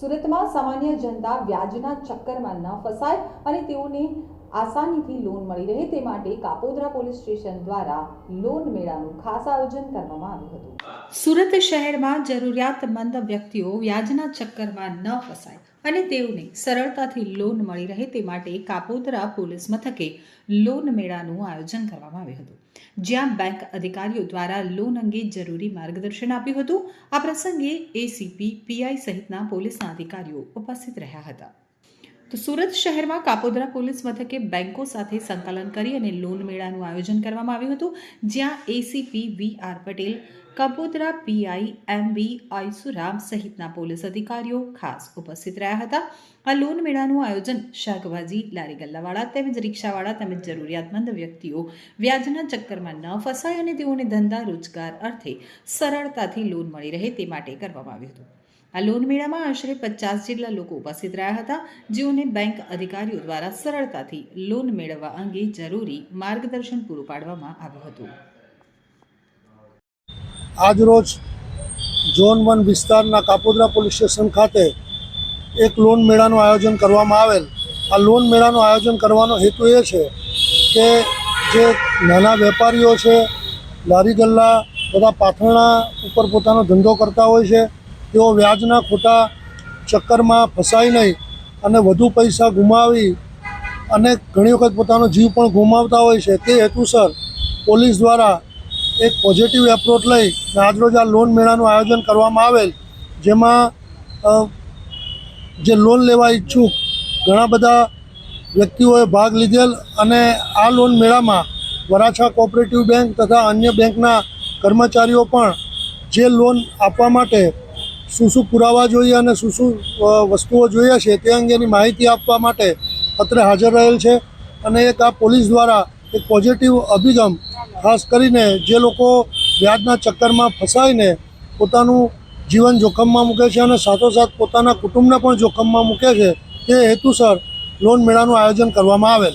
સુરતમાં સામાન્ય જનતા વ્યાજના ચક્કરમાં ન ફસાય અને તેઓને આસાનીથી લોન મળી રહે તે માટે કાપોદ્રા પોલીસ સ્ટેશન દ્વારા લોન મેળાનું ખાસ આયોજન કરવામાં આવ્યું હતું. સુરત શહેરમાં જરૂરિયાતમંદ વ્યક્તિઓ વ્યાજના ચક્કરમાં ન ફસાય અને તેઓને સરળતાથી લોન મળી રહે તે માટે કાપોદરા પોલીસ મથકે લોન મેળાનું આયોજન કરવામાં આવ્યું હતું. જ્યાં બેંક અધિકારીઓ દ્વારા લોન અંગે જરૂરી માર્ગદર્શન આપ્યું હતું. આ પ્રસંગે એસીપી પીઆઈ સહિતના પોલીસના અધિકારીઓ ઉપસ્થિત રહ્યા હતા. તો સુરત શહેરમાં કાપોદ્રા પોલીસ મથકે બેંકો સાથે સંકલન કરી અને લોન મેળાનું આયોજન કરવામાં આવ્યું હતું, જ્યાં ACP V R Patel, Kapodra PI M B આઈસુરામ સહિતના પોલીસ અધિકારીઓ ખાસ ઉપસ્થિત રહ્યા હતા. આ લોન મેળાનું આયોજન શાકભાજી, લારી ગલ્લાવાળા તેમજ રિક્ષાવાળા તેમજ જરૂરિયાતમંદ વ્યક્તિઓ વ્યાજના ચક્કરમાં ન ફસાય અને તેઓને ધંધા રોજગાર અર્થે સરળતાથી લોન મળી રહે તે માટે કરવામાં આવ્યું હતું. આ લોન મેળામાં આશરે પચાસ જેટલા લોકો ઉપસ્થિત રહ્યા હતા, જેઓને બેંક અધિકારીઓ દ્વારા સરળતાથી લોન મેળવવા અંગે જરૂરી માર્ગદર્શન પૂરું પાડવામાં આવ્યું હતું. આજરોજ ઝોન વન વિસ્તારના કાપોદરા પોલીસ સ્ટેશન ખાતે એક લોન મેળાનું આયોજન કરવામાં આવેલ. આ લોન મેળાનું આયોજન કરવાનો હેતુ એ છે કે જે નાના વેપારીઓ છે, લારી ગલ્લા, બધા પાથરણા ઉપર પોતાનો ધંધો કરતા હોય છે તેઓ વ્યાજના ખોટા ચક્કરમાં ફસાય નહીં અને વધુ પૈસા ગુમાવી અને ઘણી વખત પોતાનો જીવ પણ ગુમાવતા હોય છે. તે હેતુસર પોલીસ દ્વારા એક પોઝિટિવ એપ્રોચ લઈ આજરોજ આ લોન મેળાનું આયોજન કરવામાં આવેલ, જેમાં જે લોન લેવા ઈચ્છુક ઘણા બધા વ્યક્તિઓએ ભાગ લીધેલ અને આ લોન મેળામાં વરાછા કોઓપરેટિવ બેંક તથા અન્ય બેંકના કર્મચારીઓ પણ જે લોન આપવા માટે શું શું પુરાવા જોઈએ અને શું શું વસ્તુઓ જોઈએ છે તે અંગેની માહિતી આપવા માટે અત્રે હાજર રહેલ છે. અને એક આ પોલીસ દ્વારા એક પોઝિટિવ અભિગમ ખાસ કરીને જે લોકો વ્યાજના ચક્કરમાં ફસાઈને પોતાનું જીવન જોખમમાં મૂકે છે અને સાથોસાથ પોતાના કુટુંબને પણ જોખમમાં મૂકે છે, તે હેતુસર લોન મેળાનું આયોજન કરવામાં આવેલ.